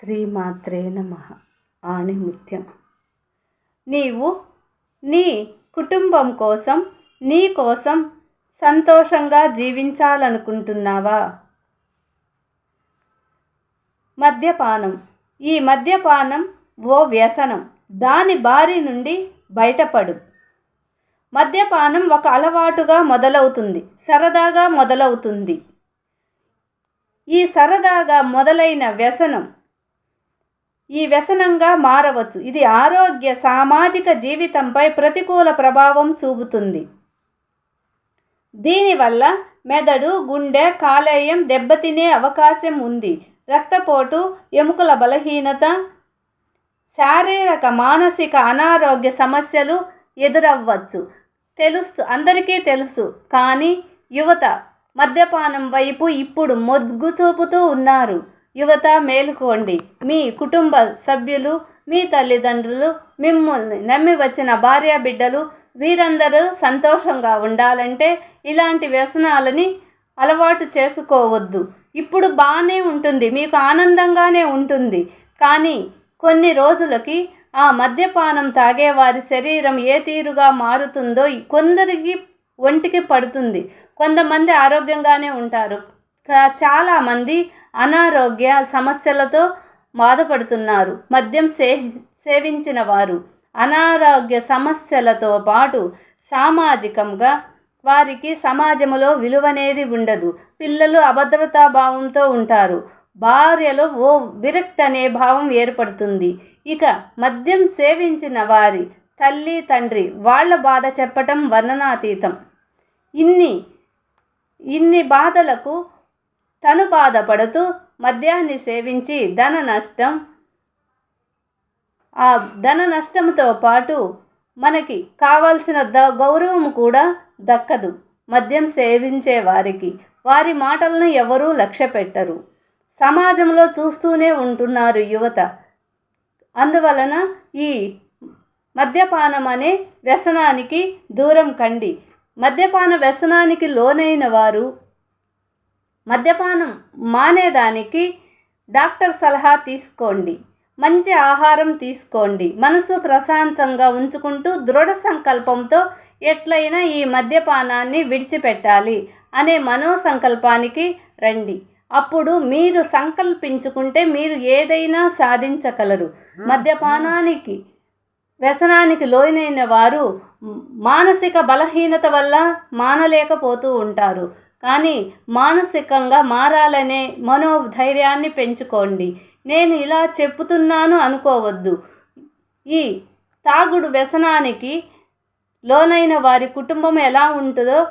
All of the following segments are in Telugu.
శ్రీమాత్రే నమ. ఆణిముత్యం నీవు నీ కుటుంబం కోసం నీ కోసం సంతోషంగా జీవించాలనుకుంటున్నావా? మద్యపానం. ఈ మద్యపానం ఓ వ్యసనం. దాని బారి నుండి బయటపడు. మద్యపానం ఒక అలవాటుగా మొదలవుతుంది. సరదాగా మొదలవుతుంది. ఈ సరదాగా మొదలైన వ్యసనం ఈ వ్యసనంగా మారవచ్చు. ఇది ఆరోగ్య సామాజిక జీవితంపై ప్రతికూల ప్రభావం చూపుతుంది. దీనివల్ల మెదడు గుండె కాలేయం దెబ్బతినే అవకాశం ఉంది. రక్తపోటు ఎముకల బలహీనత శారీరక మానసిక అనారోగ్య సమస్యలు ఎదురవ్వచ్చు. తెలుసు అందరికీ తెలుసు. కానీ యువత మద్యపానం వైపు ఇప్పుడు మొగ్గు చూపుతూ ఉన్నారు. యువత మేలుకోండి. మీ కుటుంబ సభ్యులు మీ తల్లిదండ్రులు మిమ్మల్ని నమ్మి వచ్చిన భార్య బిడ్డలు వీరందరూ సంతోషంగా ఉండాలంటే ఇలాంటి వ్యసనాలని అలవాటు చేసుకోవద్దు. ఇప్పుడు బాగానే ఉంటుంది మీకు ఆనందంగానే ఉంటుంది. కానీ కొన్ని రోజులకి ఆ మద్యపానం తాగేవారి శరీరం ఏ తీరుగా మారుతుందో కొందరికి ఒంటికి పడుతుంది. కొంతమంది ఆరోగ్యంగానే ఉంటారు. చాలామంది అనారోగ్య సమస్యలతో బాధపడుతున్నారు. మద్యం సే సేవించిన వారు అనారోగ్య సమస్యలతో పాటు సామాజికంగా వారికి సమాజంలో విలువనేది ఉండదు. పిల్లలు అభద్రతా భావంతో ఉంటారు. భార్యలో ఓ విరక్తి అనే భావం ఏర్పడుతుంది. ఇక మద్యం సేవించిన వారి తల్లి తండ్రి వాళ్ళ బాధ చెప్పటం వర్ణనాతీతం. ఇన్ని ఇన్ని బాధలకు తను బాధపడుతూ మద్యాన్ని సేవించి ధన నష్టం ఆ ధన నష్టంతో పాటు మనకి కావాల్సిన ద గౌరవం కూడా దక్కదు. మద్యం సేవించే వారికి వారి మాటలను ఎవరూ లక్ష్య పెట్టరు సమాజంలో చూస్తూనే ఉంటున్నారు యువత. అందువలన ఈ మద్యపానం అనే వ్యసనానికి దూరం కండి. మద్యపాన వ్యసనానికి లోనైన వారు మద్యపానం మానేదానికి డాక్టర్ సలహా తీసుకోండి. మంచి ఆహారం తీసుకోండి. మనసు ప్రశాంతంగా ఉంచుకుంటూ దృఢ సంకల్పంతో ఎట్లయినా ఈ మద్యపానాన్ని విడిచిపెట్టాలి అనే మనో సంకల్పానికి రండి. అప్పుడు మీరు సంకల్పించుకుంటే మీరు ఏదైనా సాధించగలరు. మద్యపానానికి వ్యసనానికి లోనైన వారు మానసిక బలహీనత వల్ల మానలేకపోతూ ఉంటారు. కానీ మానసికంగా మారాలనే మనోధైర్యాన్ని పెంచుకోండి. నేను ఇలా చెప్తున్నాను అనుకోవద్దు. ఈ తాగుడు వ్యసనానికి లోనైన వారి కుటుంబం ఎలా ఉంటుందో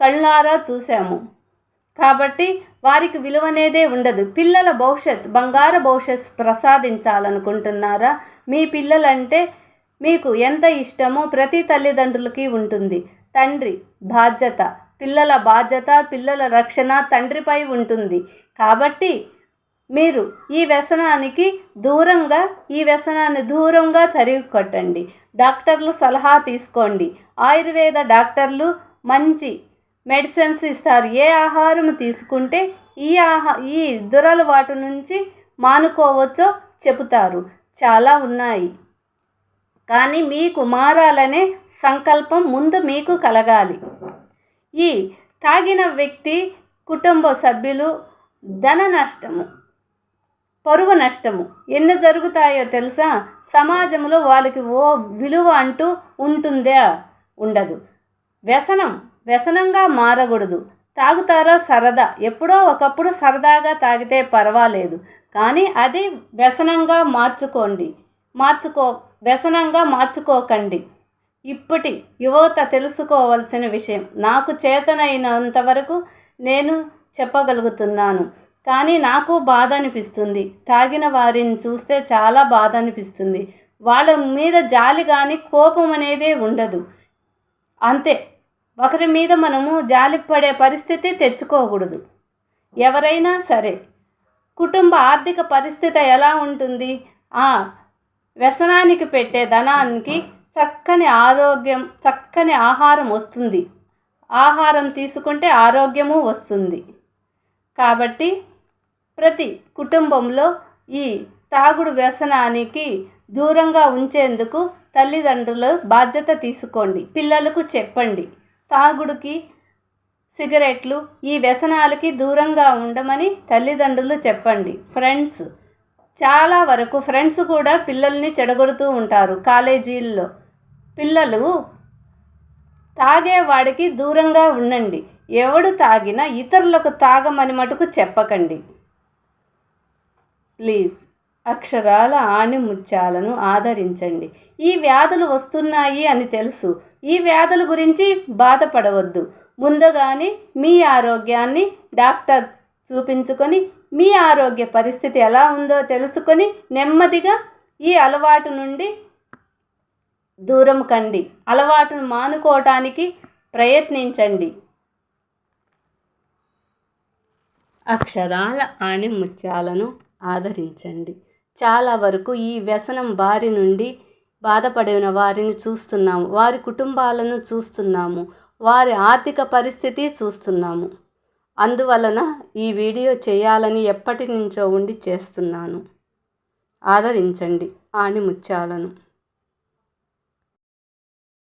కళ్ళారా చూసాము కాబట్టి వారికి విలువనేదే ఉండదు. పిల్లల భవిష్యత్ బంగారు భవిష్యత్ ప్రసాదించాలనుకుంటున్నారా? మీ పిల్లలంటే మీకు ఎంత ఇష్టమో ప్రతి తల్లిదండ్రులకి ఉంటుంది. తండ్రి బాధ్యత. పిల్లల బాధ్యత పిల్లల రక్షణ తండ్రిపై ఉంటుంది. కాబట్టి మీరు ఈ వ్యసనానికి దూరంగా ఈ వ్యసనాన్ని దూరంగా తరిగి కొట్టండి డాక్టర్లు సలహా తీసుకోండి. ఆయుర్వేద డాక్టర్లు మంచి మెడిసిన్స్ ఇస్తారు. ఏ ఆహారం తీసుకుంటే ఈ ఆహా ఈ దురలవాటు నుంచి మానుకోవచ్చో చెబుతారు. చాలా ఉన్నాయి. కానీ మీకు మారాలనే సంకల్పం ముందు మీకు కలగాలి. ఈ తాగిన వ్యక్తి కుటుంబ సభ్యులు ధన నష్టము పరువు నష్టము. ఎన్ని జరుగుతాయో తెలుసా? సమాజంలో వాళ్ళకి ఓ విలువ అంటూ ఉంటుందా? ఉండదు. వ్యసనం వ్యసనంగా మారకూడదు. తాగుతారా సరదా? ఎప్పుడో ఒకప్పుడు సరదాగా తాగితే పర్వాలేదు. కానీ అది వ్యసనంగా మార్చుకోండి. మార్చుకో వ్యసనంగా మార్చుకోకండి. ఇప్పటి యువత తెలుసుకోవలసిన విషయం. నాకు చేతనైనంతవరకు నేను చెప్పగలుగుతున్నాను. కానీ నాకు బాధ అనిపిస్తుంది తాగిన వారిని చూస్తే చాలా బాధ అనిపిస్తుంది వాళ్ళ మీద జాలి కానీ కోపం అనేదే ఉండదు. అంతే. ఒకరి మీద మనము జాలి పడే పరిస్థితి తెచ్చుకోకూడదు. ఎవరైనా సరే. కుటుంబ ఆర్థిక పరిస్థితి ఎలా ఉంటుంది? ఆ వ్యసనానికి పెట్టే ధనానికి చక్కని ఆరోగ్యం చక్కని ఆహారం వస్తుంది. ఆహారం తీసుకుంటే ఆరోగ్యము వస్తుంది. కాబట్టి ప్రతి కుటుంబంలో ఈ తాగుడు వ్యసనానికి దూరంగా ఉంచేందుకు తల్లిదండ్రులు బాధ్యత తీసుకోండి. పిల్లలకు చెప్పండి. తాగుడుకి సిగరెట్లు ఈ వ్యసనాలకి దూరంగా ఉండమని తల్లిదండ్రులు చెప్పండి. ఫ్రెండ్స్ చాలా వరకు ఫ్రెండ్స్ కూడా పిల్లల్ని చెడగొడుతూ ఉంటారు కాలేజీల్లో. పిల్లలు తాగేవాడికి దూరంగా ఉండండి. ఎవడు తాగినా ఇతరులకు తాగమని మటుకు చెప్పకండి. ప్లీజ్ అక్షరాల ఆణిముత్యాలను ఆదరించండి. ఈ వ్యాధులు వస్తున్నాయి అని తెలుసు. ఈ వ్యాధుల గురించి బాధపడవద్దు. ముందుగానే మీ ఆరోగ్యాన్ని డాక్టర్ చూపించుకొని మీ ఆరోగ్య పరిస్థితి ఎలా ఉందో తెలుసుకొని నెమ్మదిగా ఈ అలవాటు నుండి దూరం కండి. అలవాటును మానుకోవటానికి ప్రయత్నించండి. అక్షరాల ఆణిముత్యాలను ఆదరించండి. చాలా వరకు ఈ వ్యసనం బారి నుండి బాధపడిన వారిని చూస్తున్నాము. వారి కుటుంబాలను చూస్తున్నాము. వారి ఆర్థిక పరిస్థితి చూస్తున్నాము. అందువలన ఈ వీడియో చేయాలని ఎప్పటి నుంచో ఉండి చేస్తున్నాను. ఆదరించండి ఆణిముత్యాలను.